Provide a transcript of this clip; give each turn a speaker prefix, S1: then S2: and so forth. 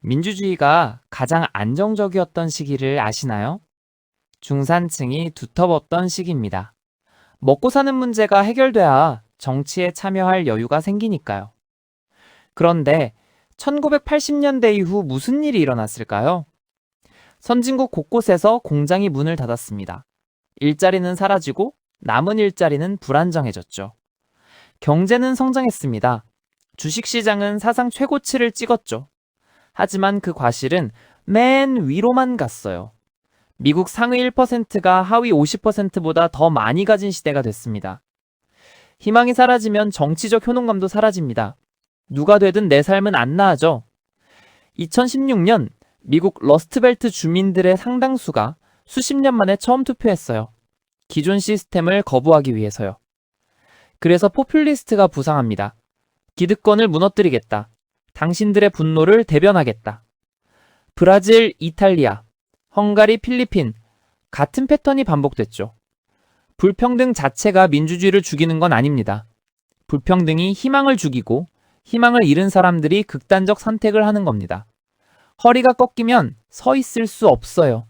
S1: 민주주의가 가장 안정적이었던 시기를 아시나요? 중산층이 두텁었던 시기입니다. 먹고 사는 문제가 해결돼야 정치에 참여할 여유가 생기니까요. 그런데 1980년대 이후 무슨 일이 일어났을까요? 선진국 곳곳에서 공장이 문을 닫았습니다. 일자리는 사라지고 남은 일자리는 불안정해졌죠. 경제는 성장했습니다. 주식시장은 사상 최고치를 찍었죠. 하지만 그 과실은 맨 위로만 갔어요. 미국 상위 1%가 하위 50%보다 더 많이 가진 시대가 됐습니다. 희망이 사라지면 정치적 효능감도 사라집니다. 누가 되든 내 삶은 안 나아져. 2016년 미국 러스트벨트 주민들의 상당수가 수십 년 만에 처음 투표했어요. 기존 시스템을 거부하기 위해서요. 그래서 포퓰리스트가 부상합니다. 기득권을 무너뜨리겠다. 당신들의 분노를 대변하겠다. 브라질, 이탈리아, 헝가리, 필리핀 같은 패턴이 반복됐죠. 불평등 자체가 민주주의를 죽이는 건 아닙니다. 불평등이 희망을 죽이고 희망을 잃은 사람들이 극단적 선택을 하는 겁니다. 허리가 꺾이면 서 있을 수 없어요.